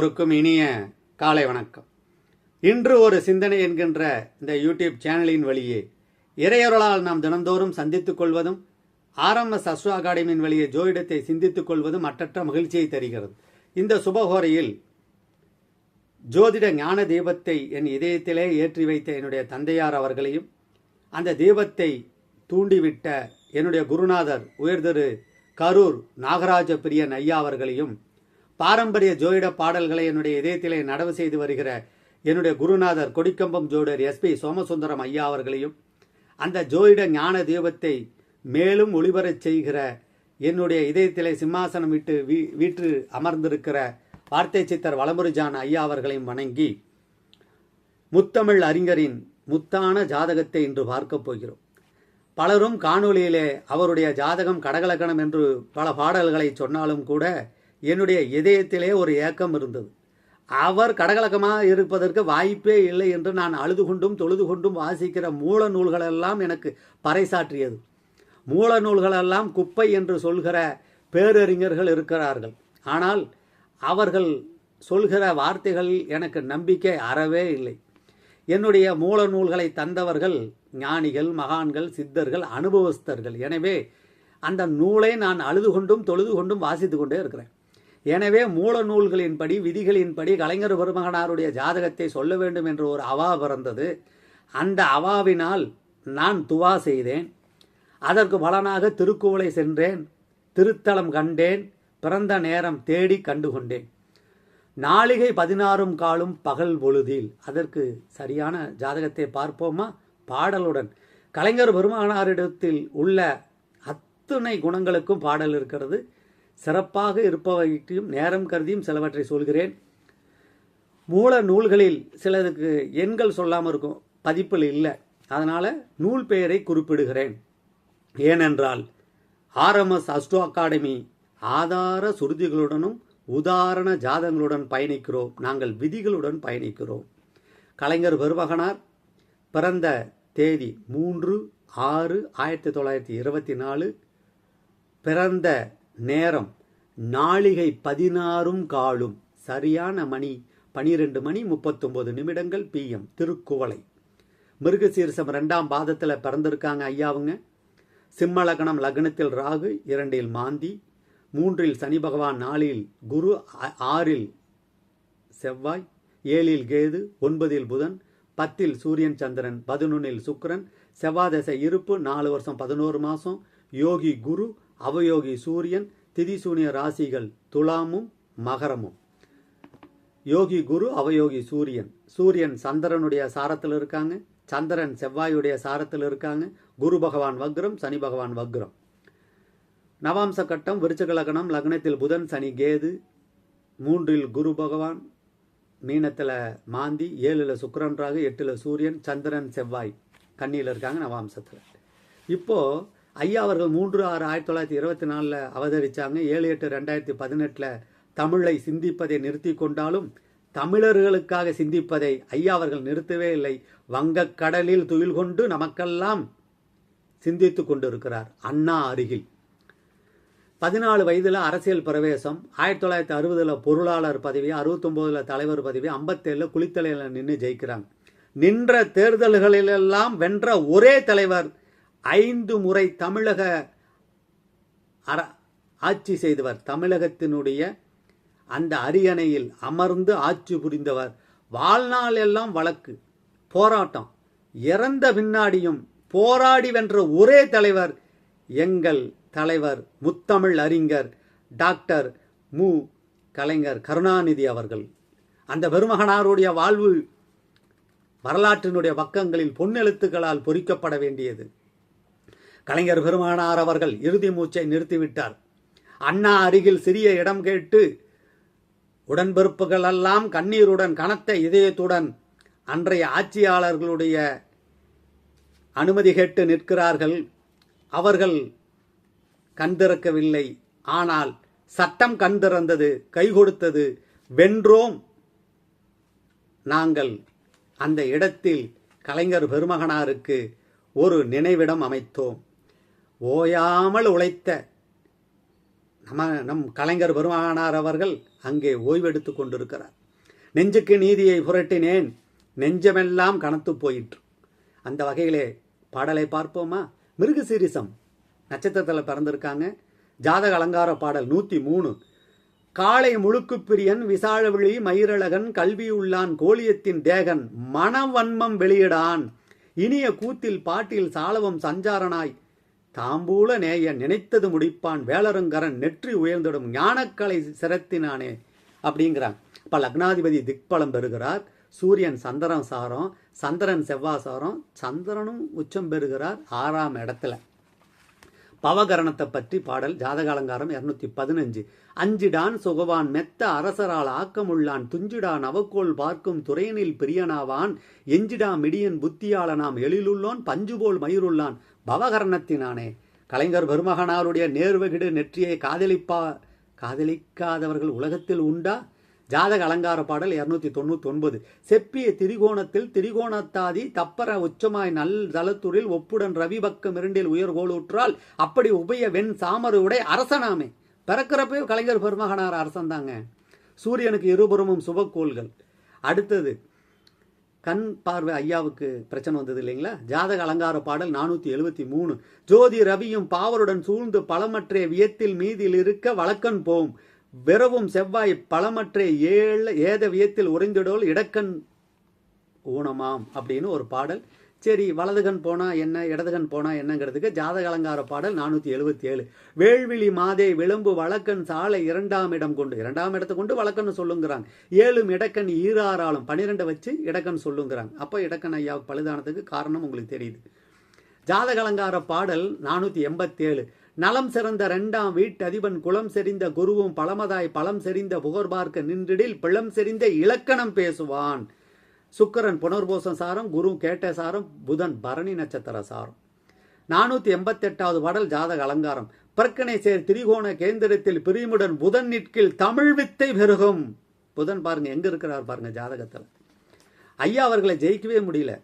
எல்லோருக்கும் இனிய காலை வணக்கம். இன்று ஒரு சிந்தனை என்கின்ற இந்த யூடியூப் சேனலின் வழியே இறையொருளால் நாம் தினந்தோறும் சந்தித்துக் கொள்வதும் ஆர்எம்எஸ் அஸ்ட்ரோ அகாடமியின் வழியே ஜோதிடத்தை சிந்தித்துக் கொள்வதும் அற்றற்ற மகிழ்ச்சியை தருகிறது. இந்த சுபகோரையில் ஜோதிட ஞான தீபத்தை என் இதயத்திலே ஏற்றி வைத்த என்னுடைய தந்தையார் அவர்களையும் அந்த தீபத்தை தூண்டிவிட்ட என்னுடைய குருநாதர் உயர்திரு கரூர் நாகராஜ பிரியன் ஐயா அவர்களையும் பாரம்பரிய ஜோதிட பாடல்களை என்னுடைய இதயத்திலே நடவு செய்து வருகிற என்னுடைய குருநாதர் கொடிக்கம்பம் ஜோடர் எஸ்பி சோமசுந்தரம் ஐயா அவர்களையும் அந்த ஜோதிட ஞான தீபத்தை மேலும் ஒளிபரச் செய்கிற என்னுடைய இதயத்திலே சிம்மாசனம் விட்டு வீ வீற்று அமர்ந்திருக்கிற வார்த்தை சித்தர் வளமுருஜான் ஐயா அவர்களையும் வணங்கி முத்தமிழ் அறிஞரின் முத்தான ஜாதகத்தை இன்று பார்க்கப் போகிறோம். பலரும் காணொளியிலே அவருடைய ஜாதகம் கடகலக்கணம் என்று பல பாடல்களை சொன்னாலும் கூட என்னுடைய இதயத்திலே ஒரு ஏக்கம் இருந்தது. அவர் கடகலக்கமாக இருப்பதற்கு வாய்ப்பே இல்லை என்று நான் அழுது கொண்டும் தொழுது கொண்டும் வாசிக்கிற மூல நூல்களெல்லாம் எனக்கு பறைசாற்றியது. மூல நூல்களெல்லாம் குப்பை என்று சொல்கிற பேரறிஞர்கள் இருக்கிறார்கள். ஆனால் அவர்கள் சொல்கிற வார்த்தைகள் எனக்கு நம்பிக்கை அறவே இல்லை. என்னுடைய மூல நூல்களை தந்தவர்கள் ஞானிகள் மகான்கள் சித்தர்கள் அனுபவஸ்தர்கள். எனவே அந்த நூலை நான் அழுது கொண்டும் தொழுது கொண்டும் வாசித்து கொண்டே இருக்கிறேன். எனவே மூல நூல்களின்படி விதிகளின்படி கலைஞர் பெருமகனாருடைய ஜாதகத்தை சொல்ல வேண்டும் என்று ஒரு அவா பிறந்தது. அந்த அவாவினால் நான் துவா செய்தேன். அதற்கு பலனாக திருக்குவளை சென்றேன். திருத்தலம் கண்டேன். பிறந்த நேரம் தேடி கண்டுகொண்டேன். நாளிகை பதினாறும் காலும் பகல் பொழுதில். அதற்கு சரியான ஜாதகத்தை பார்ப்போமா? பாடலுடன். கலைஞர் பெருமானாரிடத்தில் உள்ள அத்துணை குணங்களுக்கும் பாடல் இருக்கிறது. சிறப்பாக இருப்பவற்றையும் நேரம் கருதியும் சிலவற்றை சொல்கிறேன். மூல நூல்களில் சிலதுக்கு எண்கள் சொல்லாமல் இருக்கும் பதிப்பில் இல்லை. அதனால் நூல் பெயரை குறிப்பிடுகிறேன். ஏனென்றால் ஆர்எம்எஸ் அஸ்டோ அகாடமி ஆதார சுருதிகளுடனும் உதாரண ஜாதங்களுடன் பயணிக்கிறோம். நாங்கள் விதிகளுடன் பயணிக்கிறோம். கலைஞர் பெருமகனார் பிறந்த தேதி மூன்று ஆறு ஆயிரத்தி தொள்ளாயிரத்தி இருபத்தி நாலு பிறந்த நேரம். நாளிகை பதினாறும் காலும். சரியான மணி பனிரெண்டு மணி முப்பத்தொன்பது நிமிடங்கள் பிஎம் திருக்குவளை. மிருகசீரிசம் ரெண்டாம் பாதத்தில் பிறந்திருக்காங்க ஐயாவுங்க சிம்ம லக்னம் லக்னத்தில் ராகு இரண்டில் மாந்தி. மூன்றில் சனி பகவான் நாலில் குரு ஆறில் செவ்வாய் ஏழில் கேது ஒன்பதில் புதன் பத்தில் சூரியன் சந்திரன் பதினொன்னில் சுக்கரன் செவ்வாதசை இருப்பு நாலு வருஷம் பதினோரு மாதம் யோகி குரு அவயோகி சூரியன் திதிசூனிய ராசிகள் துலாமும் மகரமும். யோகி குரு அவயோகி சூரியன். சூரியன் சந்திரனுடைய சாரத்தில் இருக்காங்க. சந்திரன் செவ்வாயுடைய சாரத்தில் இருக்காங்க. குரு பகவான் வக்ரம் சனி பகவான் வக்ரம். நவாம்ச கட்டம் விருச்சக லக்னம் லக்னத்தில் புதன் சனி கேது. மூன்றில் குரு பகவான் மீனத்தில் மாந்தி ஏழில் சுக்கிரன் ராகு எட்டில் சூரியன் சந்திரன் செவ்வாய். கன்னியில் இருக்காங்க நவாம்சத்தில். இப்போது ஐயா அவர்கள் மூன்று ஆறு ஆயிரத்தி தொள்ளாயிரத்தி இருபத்தி நாலில் அவதரித்தாங்க ஏழு எட்டு ரெண்டாயிரத்தி பதினெட்டில் தமிழை சிந்திப்பதை நிறுத்தி கொண்டாலும் தமிழர்களுக்காக சிந்திப்பதை ஐயா அவர்கள் நிறுத்தவே இல்லை. வங்கக்கடலில் துயில் கொண்டு நமக்கெல்லாம் சிந்தித்து கொண்டிருக்கிறார் அண்ணா அருகில். பதினாலு வயதில் அரசியல் பிரவேசம் ஆயிரத்தி தொள்ளாயிரத்தி அறுபதில் பொருளாளர் பதவி அறுபத்தொம்போதில் தலைவர் பதவி ஐம்பத்தேழில் குளித்தலையில் நின்று ஜெயிக்கிறாங்க. நின்ற தேர்தல்களிலெல்லாம் வென்ற ஒரே தலைவர் ஐந்து முறை தமிழக அர ஆட்சி செய்தவர். தமிழகத்தினுடைய அந்த அரியணையில் அமர்ந்து ஆட்சி புரிந்தவர். வாழ்நாள் எல்லாம் வழக்கு போராட்டம். இறந்த பின்னாடியும் போராடி வென்ற ஒரே தலைவர் எங்கள் தலைவர் முத்தமிழ் அறிஞர் டாக்டர் மு. கலைஞர் கருணாநிதி அவர்கள். அந்த பெருமகனாருடைய வாழ்வு வரலாற்றினுடைய பக்கங்களில் பொன்னெழுத்துக்களால் பொறிக்கப்பட வேண்டியது. கலைஞர் பெருமானார் அவர்கள் இறுதி மூச்சை நிறுத்திவிட்டார். அண்ணா அருகில் சிறிய இடம் கேட்டு உடன்பிறப்புகள் எல்லாம் கண்ணீருடன் கனத்த இதயத்துடன் அன்றைய ஆட்சியாளர்களுடைய அனுமதி கேட்டு நிற்கிறார்கள். அவர்கள் கண் திறக்கவில்லை. ஆனால் சட்டம் கண் திறந்தது கை கொடுத்தது. வென்றோம் நாங்கள். அந்த இடத்தில் கலைஞர் பெருமகனாருக்கு ஒரு நினைவிடம் அமைத்தோம். ஓயாமல் உழைத்த நம்ம நம் கலைஞர் பெருமானார் அவர்கள் அங்கே ஓய்வெடுத்து கொண்டிருக்கிறார். நெஞ்சுக்கு நீதியை புரட்டினேன் நெஞ்சமெல்லாம் கனத்து போயிற்று. அந்த வகையிலே பாடலை பார்ப்போமா? மிருகசீரிசம் நட்சத்திரத்தில் பிறந்திருக்காங்க. ஜாதக அலங்கார பாடல் நூற்றி மூணு காளை முழுக்குப் பிரியன் விசாழவிழி மயிரழகன் கல்வியுள்ளான் கோலியத்தின் தேகன் மனவன்மம் வெளியிடான். இனிய கூத்தில் பாட்டில் சாலவம் சஞ்சாரனாய் தாம்பூல நேய நினைத்தது முடிப்பான் வேலருங்கரன் நெற்றி உயர்ந்திடும் ஞானக்கலை சிரத்தினானே அப்படிங்கிறான். இப்போ லக்னாதிபதி திக்பலம் பெறுகிறார். சூரியன் சந்திரன் சாரம் சந்திரன் செவ்வாய் சாரம் சந்திரனும் உச்சம் பெறுகிறார் ஆறாம் இடத்துல. பவகரணத்தை பற்றி பாடல் ஜாதகாலங்காரம் இரநூத்தி இருநூத்தி பதினஞ்சு. அஞ்சிடான் சுகவான் மெத்த அரசரால் ஆக்கமுள்ளான் துஞ்சிடான் அவக்கோள் பார்க்கும் துறையனில் பிரியனாவான் எஞ்சிடா மிடியன் புத்தியாளனாம் எழிலுள்ளோன் பஞ்சுபோல் மயிருள்ளான். பவகரணத்தினானே. கலைஞர் பெருமகனாருடைய நேர்வகிடு நெற்றியை காதலிப்பா காதலிக்காதவர்கள் உலகத்தில் உண்டா? ஜாதக அலங்கார பாடல் இருநூத்தி தொண்ணூத்தி ஒன்பது செப்பிய திரிகோணத்தில் திரிகோணத்தாதி தப்பர உச்சமாய் நல் தலத்துரில் ஒப்புடன் ரவி பக்கம் இரண்டில் உயர்கோளுற்றால் அப்படி உபய வெண் சாமரு உடை அரசனாமே. பிறக்கிறப்பே கலைஞர் பெருமகனார் அரசன் தாங்க சூரியனுக்கு இருபுறமும் சுபக்கோள்கள் அடுத்தது கண் பார்வை ஐயாவுக்கு பிரச்சனை வந்தது இல்லைங்களா? ஜாதக அலங்கார பாடல் நானூற்றி எழுபத்தி மூணு. ஜோதி ரவியும் பாவருடன் சூழ்ந்து பழமற்றே வியத்தில் மீதில் இருக்க வழக்கன் போம். வெறவும் செவ்வாய் பழமற்றே ஏழ ஏத வியத்தில் உறைந்திடோல் இடக்கண் ஊனமாம் அப்படின்னு ஒரு பாடல் சரி வலதுகன் போனா என்ன இடதுகன் போனா என்னங்கிறதுக்கு ஜாதக அலங்கார பாடல் நானூற்றி எழுபத்தி ஏழு. வேள்விழி மாதே விளம்பு வழக்கன் சாலை இரண்டாம் இடம் கொண்டு இரண்டாம் இடத்தை கொண்டு வழக்கன்னு சொல்லுங்கிறாங்க. ஏழும் இடக்கன் ஈராறாலும் பன்னிரெண்டை வச்சு இடக்கன் சொல்லுங்கிறாங்க. அப்போ இடக்கன் ஐயாவுக்கு பழுதானதுக்கு காரணம் உங்களுக்கு தெரியுது. ஜாதக அலங்கார பாடல் நானூற்றி எண்பத்தேழு நலம் சிறந்த ரெண்டாம் வீட்டதிபன் குளம் செறிந்த குருவும் பழமதாய் பழம் செறிந்த புகழ் பார்க்க நின்றிடில் பிளம் செறிந்த இலக்கணம் பேசுவான். சுக்கரன் புனர்பூசம் சாரம் குரு கேட்ட சாரம் புதன் பரணி நட்சத்திர சாரம். நானூத்தி எண்பத்தி எட்டாவது பாடல் ஜாதக அலங்காரம். பிரக்கனை சேர் திரிகோண கேந்திரத்தில் பிரிமுடன் புதன் நிற்கில் தமிழ் வித்தை பெருகும். புதன் பாருங்க எங்க இருக்கிறார் பாருங்க ஜாதகத்தில். ஐயா அவர்களை ஜெயிக்கவே முடியல.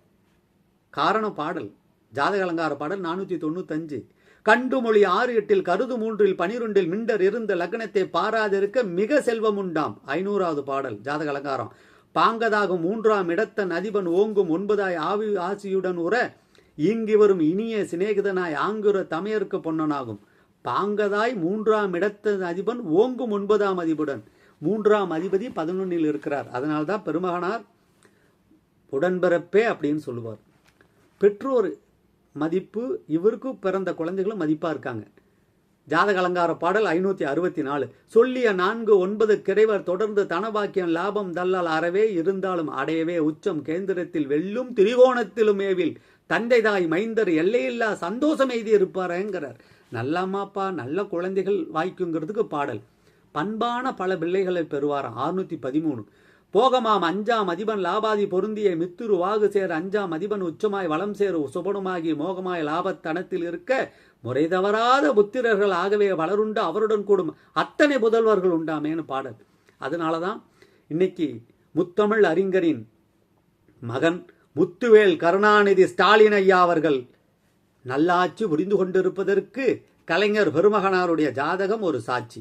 காரணம் பாடல். ஜாதக அலங்கார பாடல் நானூத்தி தொண்ணூத்தஞ்சு. கண்டு மொழி ஆறு எட்டில் கருது மூன்றில் பனிரெண்டில் மிண்டர் இருந்த லக்னத்தை பாராதிருக்க மிக செல்வம் உண்டாம். ஐநூறாவது பாடல் ஜாதக அலங்காரம். பாங்கதாகும் மூன்றாம் இடத்தன் அதிபன் ஓங்கும் ஒன்பதாய் ஆவி ஆசியுடன் உற இங்கு வரும் இனிய சிநேகிதனாய் ஆங்குற தமையருக்கு பொன்னனாகும். பாங்கதாய் மூன்றாம் இடத்தன் அதிபன் ஓங்கும் ஒன்பதாம் அதிபுடன். மூன்றாம் அதிபதி பதினொன்னில் இருக்கிறார். அதனால்தான் பெருமகனார் உடன்பிறப்பே அப்படின்னு சொல்லுவார். பெற்றோர் மதிப்பு இவருக்கு பிறந்த குழந்தைகளும் மதிப்பாக இருக்காங்க. ஜாதக அலங்கார பாடல் ஐநூற்றி அறுபத்தி நாலு. சொல்லிய நான்கு ஒன்பது கிரைவர் தொடர்ந்து தனபாக்கியம் லாபம் தல்லால் அறவே இருந்தாலும் அடையவே உச்சம் கேந்திரத்தில் வெல்லும் திரிகோணத்திலும் ஏவில். தந்தை தாய் மைந்தர் எல்லையில்லா சந்தோஷம் எய்தி இருப்பாருங்கிறார் நல்ல அம்மாப்பா நல்ல குழந்தைகள் வாய்க்குங்கிறதுக்கு பாடல். பண்பான பல பிள்ளைகளை பெறுவாராம் அறுநூத்தி பதிமூணு. போகமாம் அஞ்சாம் அதிபன் லாபாதி பொருந்திய மித்துரு வாகு சேர் அஞ்சாம் அதிபன் உச்சமாய் வளம் சேரு சுபனுமாகி மோகமாய் லாபத்தனத்தில் இருக்க முறை தவறாத புத்திரர்கள் ஆகவே வளருண்டு அவருடன் கூடும் அத்தனை புதல்வர்கள் உண்டாமேன்னு பாடல். அதனால தான் இன்னைக்கு முத்தமிழ் அறிஞரின் மகன் முத்துவேல் கருணாநிதி ஸ்டாலின் ஐயா அவர்கள் நல்லாட்சி புரிந்து கொண்டிருப்பதற்கு கலைஞர் பெருமகனாருடைய ஜாதகம் ஒரு சாட்சி.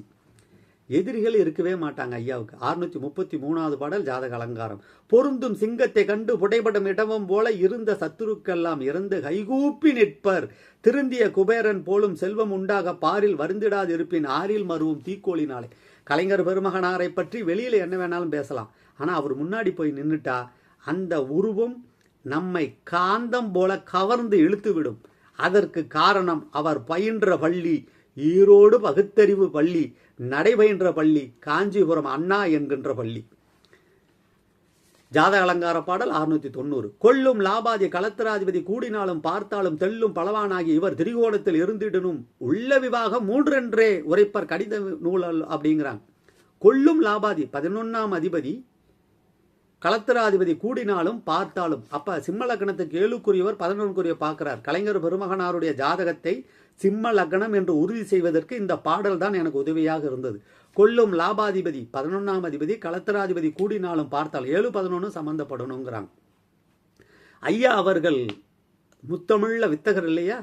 எதிரிகள் இருக்கவே மாட்டாங்க ஐயாவுக்கு. அறுநூத்தி முப்பத்தி மூணாவது பாடல் ஜாதக அலங்காரம். பொருந்தும் சிங்கத்தை கண்டு புடைபடும் இடமும் போல இருந்த சத்துருக்கெல்லாம் இறந்து கைகூப்பி நிற்பர். திருந்திய குபேரன் போலும் செல்வம் உண்டாக பாரில் வருந்திடாது இருப்பின் ஆறில் மருவும் தீக்கோளினாலே. கலைஞர் பெருமகனாரை பற்றி வெளியில என்ன வேணாலும் பேசலாம். ஆனா அவர் முன்னாடி போய் நின்றுட்டா அந்த உருவம் நம்மை காந்தம் போல கவர்ந்து இழுத்துவிடும். அதற்கு காரணம் அவர் பயின்ற பள்ளி ஈரோடு பகுத்தறிவு பள்ளி. நடைபயின்ற பள்ளி காஞ்சிபுரம் அண்ணா என்கின்ற பள்ளி. ஜாதக அலங்கார பாடல் அறுநூத்தி தொண்ணூறு கொல்லும் லாபாதி கலத்தராதிபதி கூடினாலும் பார்த்தாலும் தெல்லும் பலவானாகி இவர் திரிகோணத்தில் இருந்திடனும். உள்ள விவாகம் மூன்றென்றே உரைப்பர் கடித நூலல் அப்படிங்கிறாங்க கொல்லும் லாபாதி பதினொன்னாம் அதிபதி கலத்தராதிபதி கூடினாலும் பார்த்தாலும். அப்ப சிம்மலக்கணத்துக்கு ஏழுக்குரியவர் பதினொன்றுக்குரிய பார்க்கிறார். கலைஞர் பெருமகனாருடைய ஜாதகத்தை சிம்ம லக்னம் என்று உறுதி செய்வதற்கு இந்த பாடல் தான் எனக்கு உதவியாக இருந்தது. கொல்லும் லாபாதிபதி பதினொன்னாம் அதிபதி கலத்தராதிபதி கூடினாலும் பார்த்தால் ஏழு பதினொன்று சம்பந்தப்படணுங்கிறாங்க. ஐயா அவர்கள் முத்தமிழ்ல வித்தகர் இல்லையா?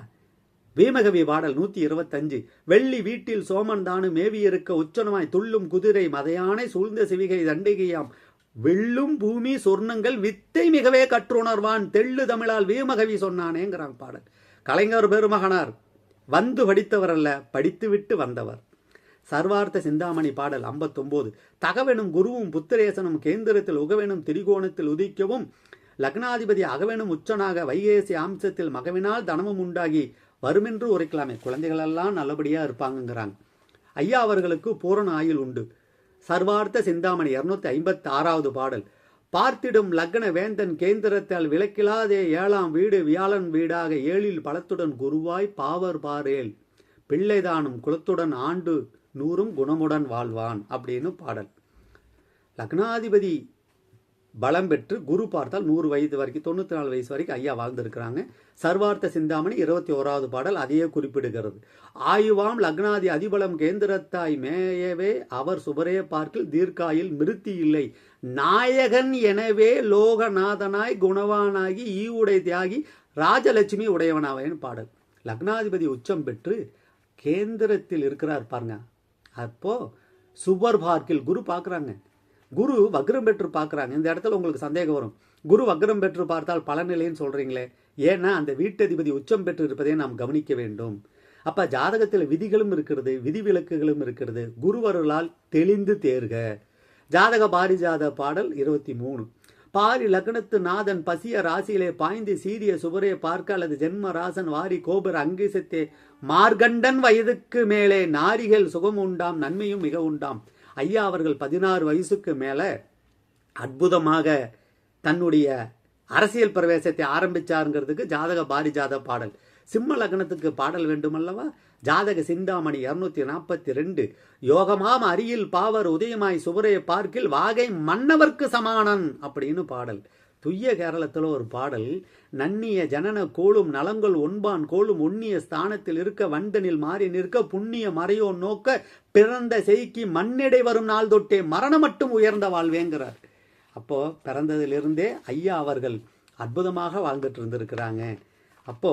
வீமகவி பாடல் நூத்தி இருபத்தஞ்சு. வெள்ளி வீட்டில் சோமன் தானு மேவியிருக்க உச்சனமாய் துள்ளும் குதிரை மதையானை சூழ்ந்த சிவிகை தண்டிகையாம். வெள்ளும் பூமி சொர்ணங்கள் வித்தை மிகவே கற்றுணர்வான். தெள்ளு தமிழால் வீமகவி சொன்னானேங்கிறான் பாடல். கலைஞர் பெருமகனார். வந்து படித்தவர் அல்ல படித்துவிட்டு வந்தவர். சர்வார்த்த சிந்தாமணி பாடல் ஐம்பத்தொம்போது. தகவெனும் குருவும் புத்திரேசனும் கேந்திரத்தில் உகவெனும் திரிகோணத்தில் உதிக்கவும் லக்னாதிபதி அகவெனும் உச்சனாக வைகேசி அம்சத்தில் மகவினால் தனமும் உண்டாகி வருமென்று உரைக்கலாமே. குழந்தைகளெல்லாம் நல்லபடியாக இருப்பாங்கங்கிறாங்க. ஐயா அவர்களுக்கு பூரண ஆயுள் உண்டு. சர்வார்த்த சிந்தாமணி இருநூத்தி ஐம்பத்தி ஆறாவது பாடல். பார்த்திடும் லக்ன வேந்தன் கேந்திரத்தால் விளக்கிலாதே ஏழாம் வீடு வியாழன் வீடாக ஏழில் பலத்துடன் குருவாய் பாவர் பாரேல். பிள்ளைதானும் குலத்துடன் ஆண்டு நூறும் குணமுடன் வாழ்வான் அப்படின்னு பாடல். லக்னாதிபதி பலம் பெற்று குரு பார்த்தால் நூறு வயது வரைக்கும் தொண்ணூற்றி நாலு வயசு வரைக்கும் ஐயா வாழ்ந்திருக்கிறாங்க. சர்வார்த்த சிந்தாமணி இருபத்தி ஓராவது பாடல் அதையே குறிப்பிடுகிறது. ஆயுவாம் லக்னாதி அதிபலம் கேந்திரத்தாய் மேயவே அவர் சுபரே பார்க்கில் தீர்க்காயில் மிருத்தி இல்லை. நாயகன் எனவே லோகநாதனாய் குணவானாகி ஈவுடை தியாகி ராஜலட்சுமி உடையவனாவேன்னு பாடல். லக்னாதிபதி உச்சம் பெற்று கேந்திரத்தில் இருக்கிறார் பாருங்க. அப்போ சுபர் பார்க்கில் குரு பார்க்குறாங்க. குரு வக்ரம் பெற்று பார்க்குறாங்க. இந்த இடத்துல உங்களுக்கு சந்தேகம் வரும். குரு வக்ரம் பெற்று பார்த்தால் பலனில்லைன்னு சொல்கிறீங்களே ஏன்னா அந்த வீட்டதிபதி உச்சம் பெற்று இருப்பதை நாம் கவனிக்க வேண்டும். அப்போ ஜாதகத்தில் விதிகளும் இருக்கிறது விதிவிலக்குகளும் இருக்கிறது. குருவருளால் தெளிந்து தேர்க. ஜாதக பாரிஜாத பாடல் இருபத்தி மூணு. பாரி லக்னத்து நாதன் பசிய ராசியிலே பாய்ந்து சீரிய சுவரே பார்க்க அல்லது ஜென்ம ராசன் வாரி கோபுர அங்கிசத்தே மார்கண்டன் வயதுக்கு மேலே நாரிகள் சுகம் உண்டாம் நன்மையும் மிக உண்டாம். ஐயா அவர்கள் பதினாறு வயசுக்கு மேலே அற்புதமாக தன்னுடைய அரசியல் பிரவேசத்தை ஆரம்பிச்சாருங்கிறதுக்கு ஜாதக பாரிஜாத பாடல். சிம்ம லக்னத்துக்கு பாடல் வேண்டுமல்லவா? ஜாதக சிந்தாமணி இருநூத்தி நாற்பத்தி ரெண்டு யோகமாம் அரியில் பாவர் உதயமாய் சுவரையை பார்க்கில் வாகை மன்னவர்க்கு சமானன் அப்படின்னு பாடல். துய்ய கேரளத்தில் ஒரு பாடல். நன்னிய ஜனன கோளும் நலங்கள் ஒன்பான் கோளும் உண்ணிய ஸ்தானத்தில் இருக்க வண்டனில் மாறி நிற்க புண்ணிய மறையோ நோக்க பிறந்த செய்கி மண்ணிடை வரும் நாள் தொட்டே மரணம் மட்டும் உயர்ந்த வாழ்வேங்கிறார். அப்போ பிறந்ததிலிருந்தே ஐயா அவர்கள் அற்புதமாக வாழ்ந்துட்டு இருந்திருக்கிறாங்க. அப்போ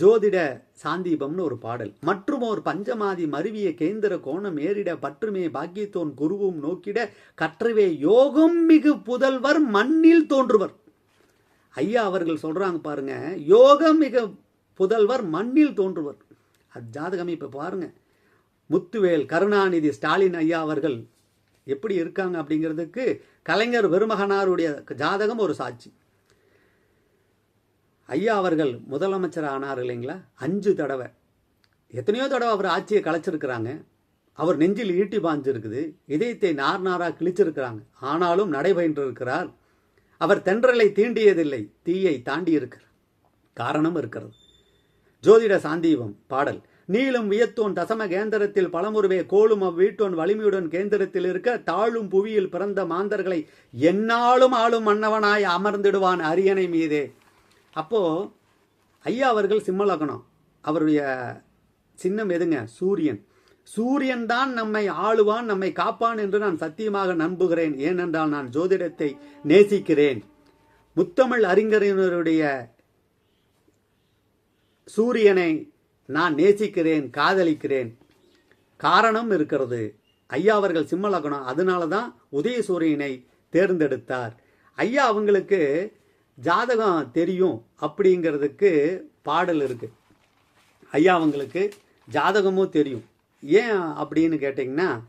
ஜோதிட சாந்தீபம்னு ஒரு பாடல். மற்றும் ஒரு பஞ்சமாதி மருவிய கேந்திர கோணம் ஏறிட பற்றுமே பாக்கியத்தோன் குருவும் நோக்கிட கற்றவே யோகம் மிகு புதல்வர் மண்ணில் தோன்றுவர். ஐயா அவர்கள் சொல்றாங்க பாருங்க யோகம் மிக புதல்வர் மண்ணில் தோன்றுவர். அது ஜாதகம் இப்ப பாருங்க. முத்துவேல் கருணாநிதி ஸ்டாலின் ஐயா அவர்கள் எப்படி இருக்காங்க அப்படிங்கிறதுக்கு கலைஞர் வெறுமகனாருடைய ஜாதகம் ஒரு சாட்சி. ஐயா அவர்கள் முதலமைச்சர் ஆனார் இல்லைங்களா? அஞ்சு தடவை. எத்தனையோ தடவை அவர் ஆட்சியை கலைச்சிருக்கிறாங்க. அவர் நெஞ்சில் ஈட்டி பாஞ்சிருக்குது. இதயத்தை நார் நாராக கிழிச்சிருக்கிறாங்க. ஆனாலும் நடைபயின்று இருக்கிறார் அவர் தென்றலை தீண்டியதில்லை. தீயை தாண்டி இருக்கிறார் காரணம் இருக்கிறது. ஜோதிட சாந்தீபம் பாடல். நீளும் வியத்தோன் தசம கேந்திரத்தில் பலமுருவே கோளும் அவ்வீட்டோன் வலிமையுடன் கேந்திரத்தில் இருக்க தாழும் புவியில் பிறந்த மாந்தர்களை எந்நாளும் ஆளும் மன்னவனாய் அமர்ந்திடுவான் அரியணை மீதே. அப்போ ஐயா அவர்கள் சிம்மலகனம். அவருடைய சின்னம் எதுங்க? சூரியன். சூரியன் தான் நம்மை ஆளுவான் நம்மை காப்பான் என்று நான் சத்தியமாக நம்புகிறேன். ஏனென்றால் நான் ஜோதிடத்தை நேசிக்கிறேன். முத்தமிழ் அறிஞரினருடைய சூரியனை நான் நேசிக்கிறேன் காதலிக்கிறேன். காரணம் இருக்கிறது. ஐயா அவர்கள் சிம்மலகனம். அதனால தான் உதயசூரியனை தேர்ந்தெடுத்தார். ஐயா அவங்களுக்கு ஜாதகம் தெரியும் அப்படிங்கிறதுக்கு பாடல் இருக்கு. ஐயா அவங்களுக்கு ஜாதகமும் தெரியும். ஏன் அப்படின்னு கேட்டிங்கன்னா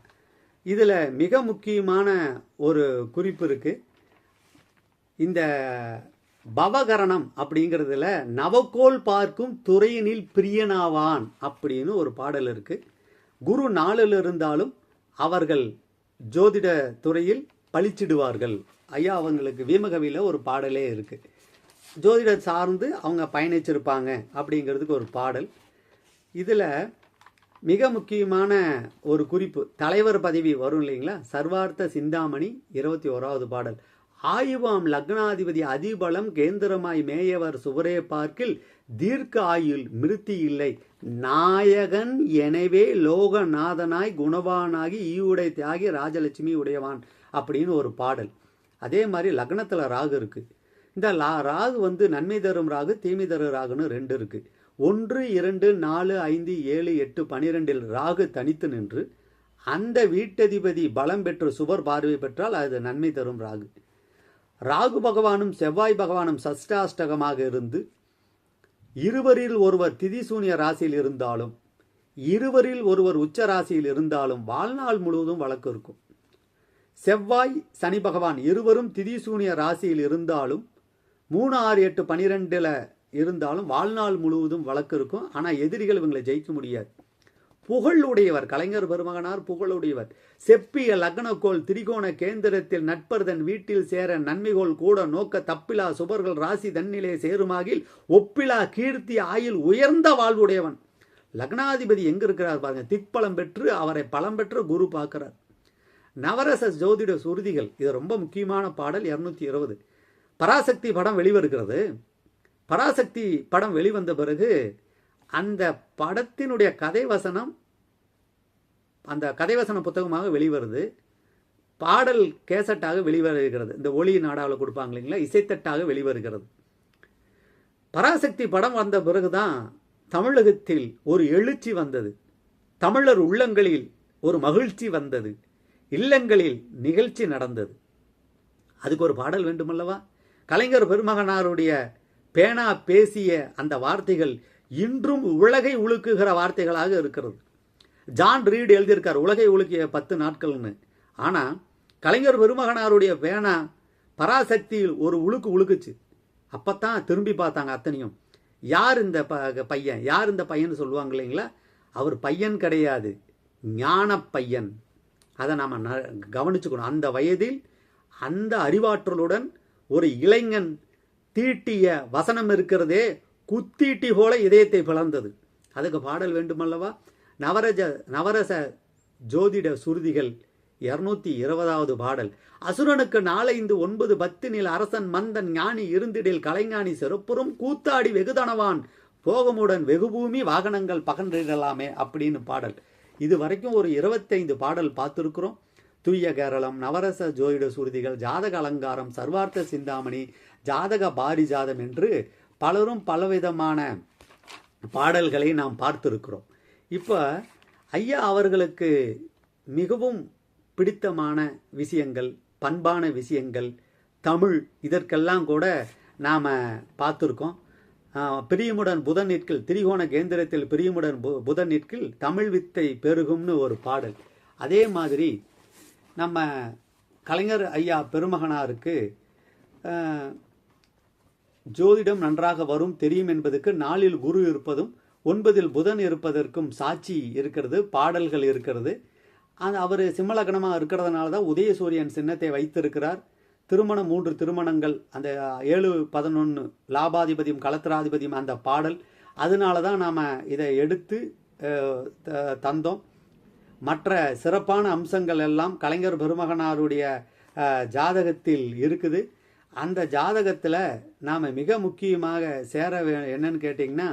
இதில் மிக முக்கியமான ஒரு குறிப்பு இருக்குது இந்த பவகரணம் அப்படிங்கிறதுல நவக்கோல் பார்க்கும் துறையினில் பிரியனாவான் அப்படின்னு ஒரு பாடல் இருக்கு. குரு நாளில் இருந்தாலும் அவர்கள் ஜோதிட துறையில் பழிச்சிடுவார்கள். ஐயா அவங்களுக்கு வீமகவியில் ஒரு பாடலே இருக்கு. ஜோதிட சார்ந்து அவங்க பயணிச்சிருப்பாங்க அப்படிங்கிறதுக்கு ஒரு பாடல். இதில் மிக முக்கியமான ஒரு குறிப்பு தலைவர் பதவி வரும் இல்லைங்களா? சர்வார்த்த சிந்தாமணி இருபத்தி ஓராவது பாடல். ஆயுவாம் லக்னாதிபதி அதிபலம் கேந்திரமாய் மேயவர் சுவரே பார்க்கில் தீர்க்க ஆயுள் மிருத்தி இல்லை. நாயகன் எனவே லோகநாதனாய் குணவானாகி ஈவுடை தியாகி ராஜலட்சுமி உடையவான் அப்படின்னு ஒரு பாடல். அதே மாதிரி லக்னத்தில் ராகு இருக்கு. இந்த லா ராகு வந்து நன்மை தரும் ராகு தீமை தரும் ராகுன்னு ரெண்டு இருக்கு. ஒன்று இரண்டு நாலு ஐந்து ஏழு எட்டு பனிரெண்டில் ராகு தனித்து நின்று அந்த வீட்டதிபதி பலம் பெற்று சுவர் பார்வை பெற்றால் அது நன்மை தரும் ராகு. ராகு பகவானும் செவ்வாய் பகவானும் சஷ்டாஷ்டகமாக இருந்து இருவரில் ஒருவர் திதிசூனிய ராசியில் இருந்தாலும் இருவரில் ஒருவர் உச்ச ராசியில் இருந்தாலும் வாழ்நாள் முழுவதும் வழக்கு இருக்கும். செவ்வாய் சனி பகவான் இருவரும் திதிசூனிய ராசியில் இருந்தாலும் மூணு ஆறு எட்டு பனிரெண்டில் இருந்தாலும் வாழ்நாள் முழுவதும் வழக்கு இருக்கும். ஆனால் எதிரிகள் இவங்களை ஜெயிக்க முடியாது. புகழுடையவர் கலைஞர் பெருமகனார் புகழுடையவர். செப்பிய லக்னக்கோள் திரிகோண கேந்திரத்தில் நட்பர்தன் வீட்டில் சேர நன்மைகோள் கூட நோக்க தப்பிலா சுபர்கள் ராசி தன்னிலே சேருமாகில் ஒப்பிலா கீர்த்தி ஆயில் உயர்ந்த வாழ்வுடையவன். லக்னாதிபதி எங்க இருக்கிறார் பாருங்க திக்பலம் பெற்று அவரை பலம் பெற்று குரு பார்க்கிறார். நவரச ஜோதிட சுருதிகள் இது ரொம்ப முக்கியமான பாடல் இரநூத்தி இருபது. பராசக்தி படம் வெளிவருகிறது. பராசக்தி படம் வெளிவந்த பிறகு அந்த படத்தினுடைய கதை வசனம் அந்த கதை வசன புத்தகமாக வெளிவருது. பாடல் கேசட்டாக வெளிவருகிறது. இந்த ஒளி நாடாவில் கொடுப்பாங்க இல்லைங்களா? இசைத்தட்டாக வெளிவருகிறது. பராசக்தி படம் வந்த பிறகுதான் தமிழகத்தில் ஒரு எழுச்சி வந்தது. தமிழர் உள்ளங்களில் ஒரு மகிழ்ச்சி வந்தது. இல்லங்களில் நிகழ்ச்சி நடந்தது. அதுக்கு ஒரு பாடல் வேண்டுமல்லவா? கலைஞர் பெருமகனாருடைய பேனா பேசிய அந்த வார்த்தைகள் இன்றும் உலகை உழுக்குகிற வார்த்தைகளாக இருக்கிறது. ஜான் ரீட் எழுதியிருக்கார் உலகை உலுக்கிய பத்து நாட்கள்னு. ஆனால் கலைஞர் பெருமகனாருடைய பேனா பராசக்தியில் ஒரு உழுக்கு உழுக்குச்சு. அப்போத்தான் திரும்பி பார்த்தாங்க அத்தனையும். யார் இந்த ப பையன்? யார் இந்த பையன் சொல்லுவாங்க இல்லைங்களா? அவர் பையன் கிடையாது. ஞான பையன். அதை நாம் ந கவனிச்சுக்கணும். அந்த வயதில் அந்த அறிவாற்றலுடன் ஒரு இளைஞன் தீட்டிய வசனம் இருக்கிறதே குத்தீட்டி போல இதயத்தை பிளந்தது. அதுக்கு பாடல் வேண்டுமல்லவா? நவரஜ நவரச ஜோதிட சுருதிகள் இருநூத்தி இருபதாவது பாடல். அசுரனுக்கு நாலைந்து ஒன்பது பத்தினில் அரசன் மந்தன் ஞானி இருந்திடில் கலைஞானி சிறப்புறும் கூத்தாடி வெகுதனவான். போகமுடன் வெகுபூமி வாகனங்கள் பகன்றிடலாமே அப்படின்னு பாடல். இது வரைக்கும் ஒரு இருபத்தைந்து பாடல் பார்த்துருக்குறோம். தூய கேரளம் நவரச ஜோதிட சுருதிகள் ஜாதக அலங்காரம் சர்வார்த்த சிந்தாமணி ஜாதக பாரிஜாதம் என்று பலரும் பலவிதமான பாடல்களை நாம் பார்த்திருக்கிறோம். இப்போ ஐயா அவர்களுக்கு மிகவும் பிடித்தமான விஷயங்கள் பண்பான விஷயங்கள் தமிழ் இதற்கெல்லாம் கூட நாம் பார்த்துருக்கோம். பிரியமுடன் புதன் நிற்கில் திரிகோண கேந்திரத்தில் பிரியமுடன் பு புதன் நிற்கில் தமிழ் வித்தை பெருகும்னு ஒரு பாடல். அதே மாதிரி நம்ம கலைஞர் ஐயா பெருமகனாருக்கு ஜோதிடம் நன்றாக வரும் தெரியும் என்பதற்கு நாளில் குரு இருப்பதும் ஒன்பதில் புதன் இருப்பதற்கும் சாட்சி இருக்கிறது பாடல்கள் இருக்கிறது. அது அவர் சிம்மலகனமாக இருக்கிறதுனால தான் உதயசூரியன் சின்னத்தை வைத்திருக்கிறார். திருமணம் மூன்று திருமணங்கள் அந்த ஏழு பதினொன்று லாபாதிபதியும் கலத்திராதிபதியும் அந்த பாடல். அதனால தான் நாம் இதை எடுத்து தந்தோம். மற்ற சிறப்பான அம்சங்கள் எல்லாம் கலைஞர் பெருமகனாருடைய ஜாதகத்தில் இருக்குது. அந்த ஜாதகத்தில் நாம் மிக முக்கியமாக சேர என்னன்னு கேட்டிங்கன்னா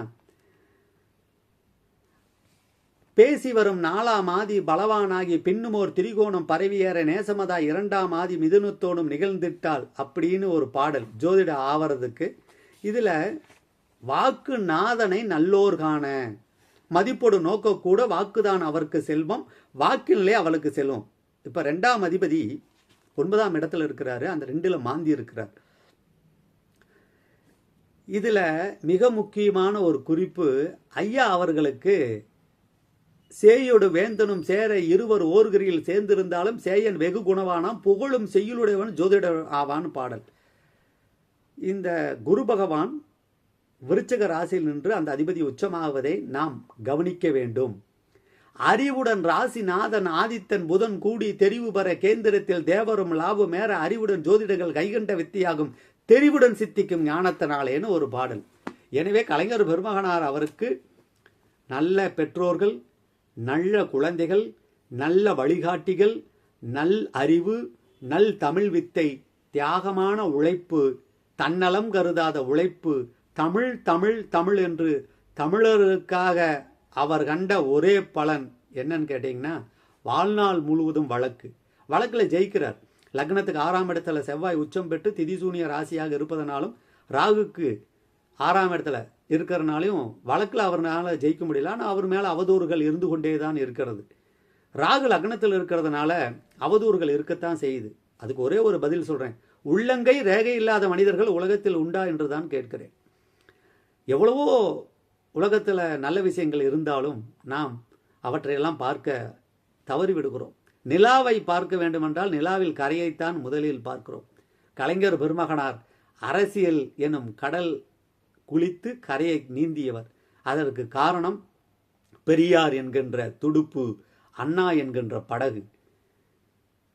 பேசி வரும் நாலாம் ஆதி பலவானாகி பின்னுமோர் திரிகோணம் பரவியேற நேசமதா இரண்டாம் ஆதி மிதுனத்தோடும் நிகழ்ந்திட்டால் அப்படின்னு ஒரு பாடல் ஜோதிட ஆவறதுக்கு. இதில் வாக்கு நாதனை நல்லோர் காண மதிப்போடு நோக்கக்கூட வாக்குதான் அவருக்கு செல்வம் வாக்கினிலே அவளுக்கு செல்வம். இப்போ ரெண்டாம் அதிபதி ஒன்பதாம் இடத்துல இருக்கிறாரு அந்த ரெண்டில் மாந்தி இருக்கிறார். இதில் மிக முக்கியமான ஒரு குறிப்பு ஐயா அவர்களுக்கு சேயோடு வேந்தனும் சேர இருவர் ஓர்கிரியில் சேர்ந்திருந்தாலும் சேயன் வெகு குணவானாம் புகழும் செய்யுளுடையவன் ஜோதிட ஆவான் பாடல். இந்த குரு பகவான் விருச்சக ராசியில் நின்று அந்த அதிபதி உச்சமாவதை நாம் கவனிக்க வேண்டும். அறிவுடன் ராசிநாதன் ஆதித்தன் புதன் கூடி தெரிவு பெற கேந்திரத்தில் தேவரும் லாபம் மேற அறிவுடன் ஜோதிடங்கள் கைகண்ட வித்தியாகும் தெரிவுடன் சித்திக்கும் ஞானத்தினாலேன்னு ஒரு பாடல். எனவே கலைஞர் பெருமகனார் அவருக்கு நல்ல பெற்றோர்கள் நல்ல குழந்தைகள் நல்ல வழிகாட்டிகள் நல் அறிவு நல் தமிழ் வித்தை தியாகமான உழைப்பு தன்னலம் கருதாத உழைப்பு தமிழ் தமிழ் தமிழ் என்று தமிழருக்காக அவர் கண்ட ஒரே பலன் என்னன்னு கேட்டிங்கன்னா வாழ்நாள் முழுவதும் வழக்கு. வழக்கில் ஜெயிக்கிறார். லக்னத்துக்கு ஆறாம் இடத்துல செவ்வாய் உச்சம் பெற்று திதிசூனிய ராசியாக இருப்பதனாலும் ராகுக்கு ஆறாம் இடத்துல இருக்கிறனாலையும் வழக்கில் அவர்னால ஜெயிக்க முடியல. ஆனால் அவர் மேலே அவதூறுகள் இருந்து கொண்டே தான் இருக்கிறது. ராகு லக்னத்தில் இருக்கிறதுனால அவதூறுகள் இருக்கத்தான் செய்யுது. அதுக்கு ஒரே ஒரு பதில் சொல்கிறேன் உள்ளங்கை ரேகை இல்லாத மனிதர்கள் உலகத்தில் உண்டா என்று தான் கேட்கிறேன். எவ்வளவோ உலகத்தில் நல்ல விஷயங்கள் இருந்தாலும் நாம் அவற்றையெல்லாம் பார்க்க தவறிவிடுகிறோம் நிலாவை பார்க்க வேண்டுமென்றால் நிலாவில் கரையைத்தான் முதலில் பார்க்கிறோம். கலைஞர் பெருமகனார் அரசியல் எனும் கடல் குளித்து கரையை நீந்தியவர். அதற்கு காரணம் பெரியார் என்கின்ற துடுப்பு அண்ணா என்கின்ற படகு.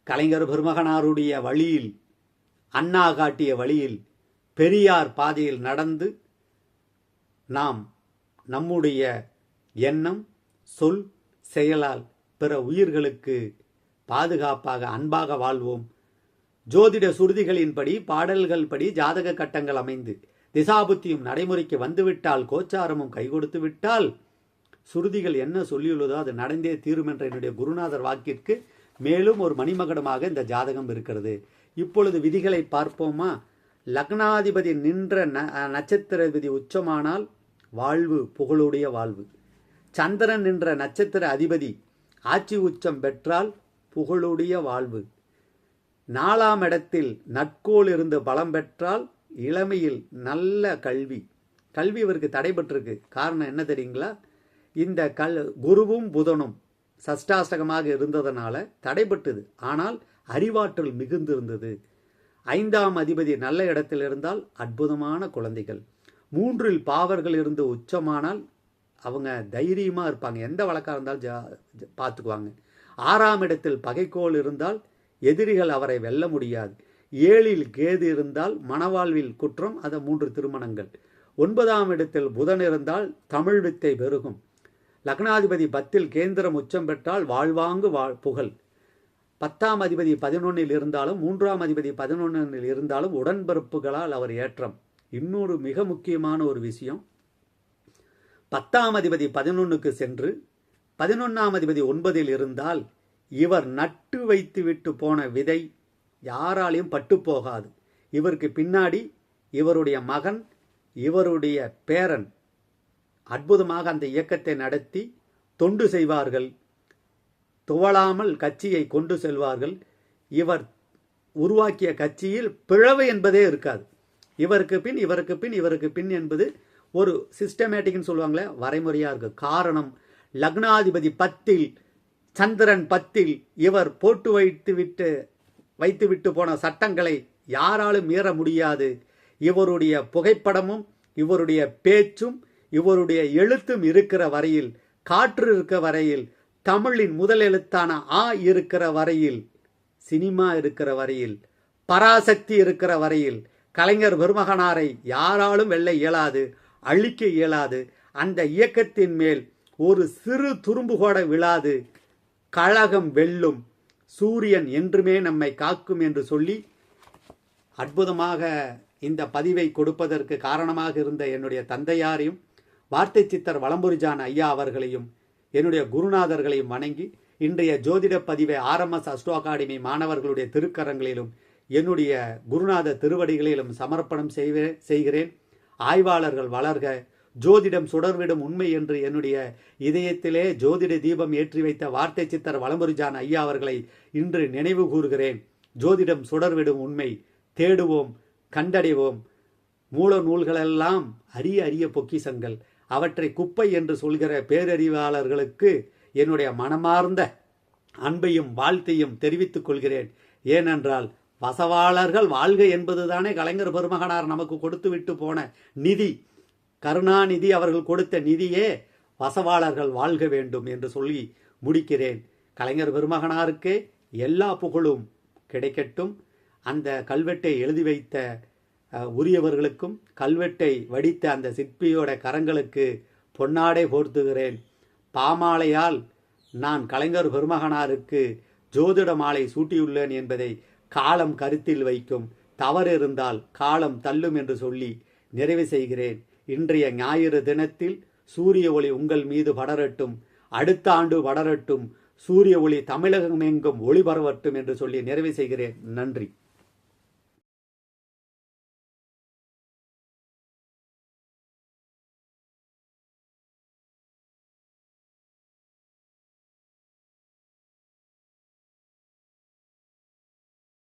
கலைஞர் பெருமகனாருடைய வழியில் அண்ணா காட்டிய வழியில் பெரியார் பாதையில் நடந்து நாம் நம்முடைய எண்ணம் சொல் செயலால் பிற உயிர்களுக்கு பாதுகாப்பாக அன்பாக வாழ்வோம். ஜோதிட சுருதிகளின்படி பாடல்கள் படி ஜாதக கட்டங்கள் அமைந்து திசாபுத்தியும் நடைமுறைக்கு வந்துவிட்டால் கோச்சாரமும் கை கொடுத்து விட்டால் சுருதிகள் என்ன சொல்லியுள்ளதோ அது நடந்தே தீரும் என்ற என்னுடைய குருநாதர் வாக்கிற்கு மேலும் ஒரு மணிமகடமாக இந்த ஜாதகம் இருக்கிறது. இப்பொழுது விதிகளை பார்ப்போமா? லக்னாதிபதி நின்ற ந- நட்சத்திர விதி உச்சமானால் வாழ்வு புகழுடைய வாழ்வு. சந்திரன் என்ற நட்சத்திர அதிபதி ஆட்சி உச்சம் பெற்றால் புகழுடைய வாழ்வு. நாலாம் இடத்தில் நட்கோல் இருந்து பலம் பெற்றால் இளமையில் நல்ல கல்வி. கல்வி இவருக்கு தடைபட்டிருக்கு. காரணம் என்ன தெரியுங்களா? இந்த கல் குருவும் புதனும் சஷ்டாஷ்டகமாக இருந்ததனால தடைபட்டது. ஆனால் அறிவாற்றல் மிகுந்திருந்தது. ஐந்தாம் அதிபதி நல்ல இடத்தில் இருந்தால் அற்புதமான குழந்தைகள். மூன்றில் பாவர்கள் இருந்து உச்சமானால் அவங்க தைரியமாக இருப்பாங்க. எந்த வழக்காக இருந்தாலும் ஜா ஜ- பார்த்துக்குவாங்க. ஆறாம் இடத்தில் பகைக்கோள் இருந்தால் எதிரிகள் அவரை வெல்ல முடியாது. ஏழில் கேது இருந்தால் மணவாழ்வில் குற்றம் அதை மூன்று திருமணங்கள். ஒன்பதாம் இடத்தில் புதன் இருந்தால் தமிழ் வித்தை பெருகும். லக்னாதிபதி பத்தில் கேந்திரம் உச்சம் பெற்றால் வாழ்வாங்கு வாழ் புகழ். பத்தாம் அதிபதி பதினொன்னில் இருந்தாலும் மூன்றாம் அதிபதி பதினொன்னில் இருந்தாலும் உடன்பிறப்புகளால் அவர் ஏற்றம். இன்னொரு மிக முக்கியமான ஒரு விஷயம். பத்தாம் அதிபதி பதினொன்றுக்கு சென்று பதினொன்றாம் அதிபதி ஒன்பதில் இருந்தால் இவர் நட்டு வைத்துவிட்டு போன விதை யாராலையும் பட்டு போகாது. இவருக்கு பின்னாடி இவருடைய மகன் இவருடைய பேரன் அற்புதமாக அந்த இயக்கத்தை நடத்தி தொண்டு செய்வார்கள். துவளாமல் கட்சியை கொண்டு செல்வார்கள். இவர் உருவாக்கிய கட்சியில் பிளவு என்பதே இருக்காது. இவருக்கு பின் இவருக்கு பின் இவருக்கு பின் என்பது ஒரு சிஸ்டமேட்டிக்னு சொல்லுவாங்களே வரைமுறையாக இருக்கு. காரணம் லக்னாதிபதி பத்தில் சந்திரன் பத்தில் இவர் போட்டு வைத்து விட்டு வைத்து விட்டு போன சட்டங்களை யாராலும் மீற முடியாது. இவருடைய புகைப்படமும் இவருடைய பேச்சும் இவருடைய எழுத்தும் இருக்கிற வரையில் காற்று இருக்க வரையில் தமிழின் முதல் எழுத்தான ஆ இருக்கிற வரையில் சினிமா இருக்கிற வரையில் பராசக்தி இருக்கிற வரையில் கலைஞர் பெருமகனாரை யாராலும் வெல்ல இயலாது அழிக்க இயலாது. அந்த இயக்கத்தின் மேல் ஒரு சிறு துரும்பு கூட விழாது. கழகம் வெல்லும். சூரியன் என்றுமே நம்மை காக்கும் என்று சொல்லி அற்புதமாக இந்த பதிவை கொடுப்பதற்கு காரணமாக இருந்த என்னுடைய தந்தையாரையும் வார்த்தை சித்தர் வளம்புரிஜான் ஐயா அவர்களையும் என்னுடைய குருநாதர்களையும் வணங்கி இன்றைய ஜோதிட பதிவை ஆர்எம்எஸ் அஸ்டோ அகாடமி மாணவர்களுடைய திருக்கரங்களிலும் என்னுடைய குருநாத திருவடிகளிலும் சமர்ப்பணம் செய்வேன் செய்கிறேன். ஆய்வாளர்கள் வளர்க. ஜோதிடம் சுடர்விடும் உண்மை என்று என்னுடைய இதயத்திலே ஜோதிட தீபம் ஏற்றி வைத்த வார்த்தை சித்தர் வலம்புரிஜான் ஐயா அவர்களை இன்று நினைவு கூறுகிறேன். ஜோதிடம் சுடர்விடும் உண்மை. தேடுவோம் கண்டடைவோம். மூல நூல்களெல்லாம் அரிய அரிய பொக்கிசங்கள் அவற்றை குப்பை என்று சொல்கிற பேரறிவாளர்களுக்கு என்னுடைய மனமார்ந்த அன்பையும் வாழ்த்தையும் தெரிவித்துக் கொள்கிறேன். ஏனென்றால் வசவாளர்கள் வாழ்க என்பதுதானே கலைஞர் பெருமகனார் நமக்கு கொடுத்து விட்டு போன நிதி. கருணாநிதி அவர்கள் கொடுத்த நிதியே வசவாளர்கள் வாழ்க வேண்டும் என்று சொல்லி முடிக்கிறேன். கலைஞர் பெருமகனாருக்கு எல்லா புகழும் கிடைக்கட்டும். அந்த கல்வெட்டை எழுதி வைத்த உரியவர்களுக்கும் கல்வெட்டை வடித்த அந்த சிற்பியோட கரங்களுக்கு பொன்னாடை போர்த்துகிறேன். பாமாலையால் நான் கலைஞர் பெருமகனாருக்கு ஜோதிட மாலை சூட்டியுள்ளேன் என்பதை காலம் கருத்தில் வைக்கும். தவறு இருந்தால் காலம் தள்ளும் என்று சொல்லி நிறைவு செய்கிறேன். இன்றைய ஞாயிறு தினத்தில் சூரிய ஒளி உங்கள் மீது படரட்டும். அடுத்த ஆண்டு படரட்டும். சூரிய ஒளி தமிழகம் எங்கும் ஒளி பரவட்டும் என்று சொல்லி நிறைவு செய்கிறேன். நன்றி.